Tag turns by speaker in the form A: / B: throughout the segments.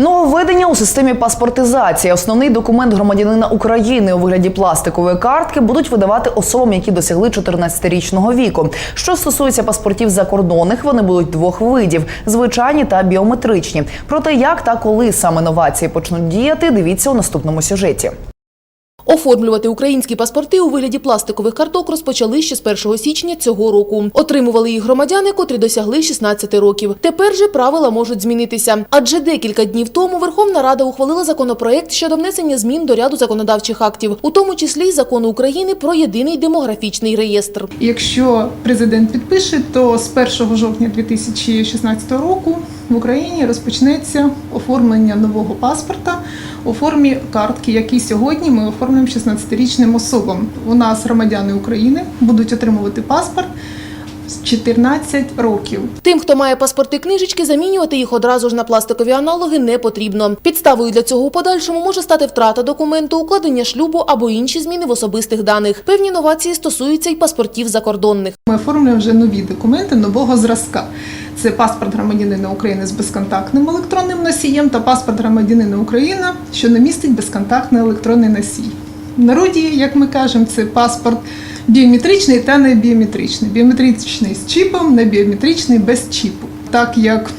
A: Нововведення у системі паспортизації. Основний документ громадянина України у вигляді пластикової картки будуть видавати особам, які досягли 14-річного віку. Що стосується паспортів закордонних, вони будуть двох видів: звичайні та біометричні. Проте як та коли саме новації почнуть діяти, дивіться у наступному сюжеті.
B: Оформлювати українські паспорти у вигляді пластикових карток розпочали ще з 1 січня цього року. Отримували їх громадяни, котрі досягли 16 років. Тепер же правила можуть змінитися. Адже декілька днів тому Верховна Рада ухвалила законопроект щодо внесення змін до ряду законодавчих актів, у тому числі й закону України про єдиний демографічний реєстр.
C: Якщо президент підпише, то з 1 жовтня 2016 року в Україні розпочнеться оформлення нового паспорта у формі картки, які сьогодні ми оформлюємо 16-річним особам. У нас громадяни України будуть отримувати паспорт 14 років.
B: Тим, хто має паспорти книжечки, замінювати їх одразу ж на пластикові аналоги не потрібно. Підставою для цього у подальшому може стати втрата документу, укладення шлюбу або інші зміни в особистих даних. Певні новації стосуються й паспортів закордонних.
C: Ми оформлюємо вже нові документи нового зразка. Це паспорт громадянина України з безконтактним електронним носієм та паспорт громадянина України, що не містить безконтактний електронний носій. В народі, як ми кажемо, це паспорт біометричний та не біометричний. З чіпом, не біометричний без чіпу. Так як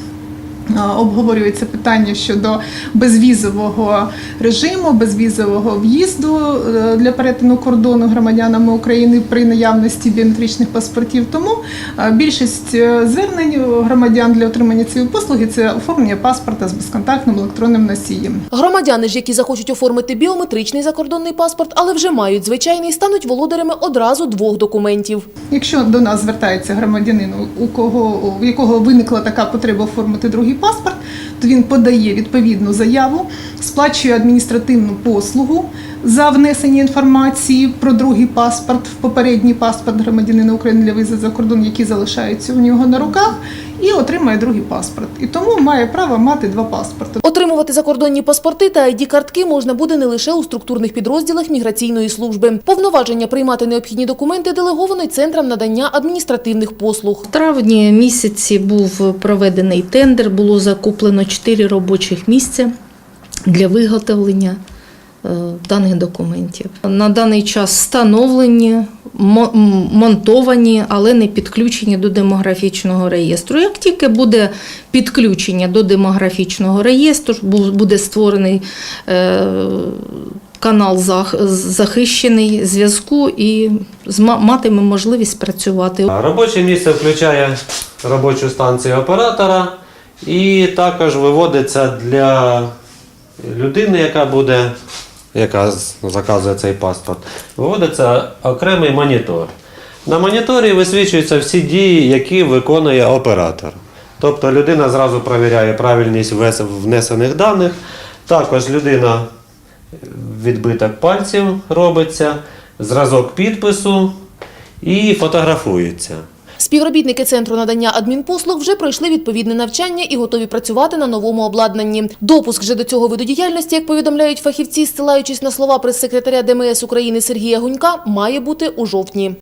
C: обговорюється питання щодо безвізового режиму, безвізового в'їзду е, для перетину кордону громадянами України при наявності біометричних паспортів. Тому е, більшість е, звернень громадян для отримання цієї послуги це оформлення паспорта з безконтактним електронним носієм.
B: Громадяни ж, які захочуть оформити біометричний закордонний паспорт, але вже мають звичайний, стануть володарями одразу двох документів.
C: Якщо до нас звертається громадянин, у кого у якого виникла така потреба оформити другий паспорт, то він подає відповідну заяву, сплачує адміністративну послугу за внесення інформації про другий паспорт в попередній паспорт громадянина України для виїзду за кордон, який залишається у нього на руках, і отримає другий паспорт. І тому має право мати два паспорти.
B: Отримувати закордонні паспорти та ID-картки можна буде не лише у структурних підрозділах міграційної служби. Повноваження приймати необхідні документи делеговано й центрам надання адміністративних послуг.
D: В травні місяці був проведений тендер, було закуплено 4 робочих місця для виготовлення е, даних документів. На даний час встановлені, монтовані, але не підключені до демографічного реєстру. Як тільки буде підключення до демографічного реєстру, буде створений е, канал захищений зв'язку і матиме можливість працювати.
E: Робоче місце включає робочу станцію оператора і також виводиться для людини, яка буде, яка заказує цей паспорт, виводиться окремий монітор. На моніторі висвічуються всі дії, які виконує оператор. Тобто людина зразу перевіряє правильність внесених даних. Також людина відбиток пальців робиться, зразок підпису і фотографується.
B: Співробітники центру надання адмінпослуг вже пройшли відповідне навчання і готові працювати на новому обладнанні. Допуск вже до цього виду діяльності, як повідомляють фахівці, стилаючись на слова прес-секретаря ДМС України Сергія Гунька, має бути у жовтні.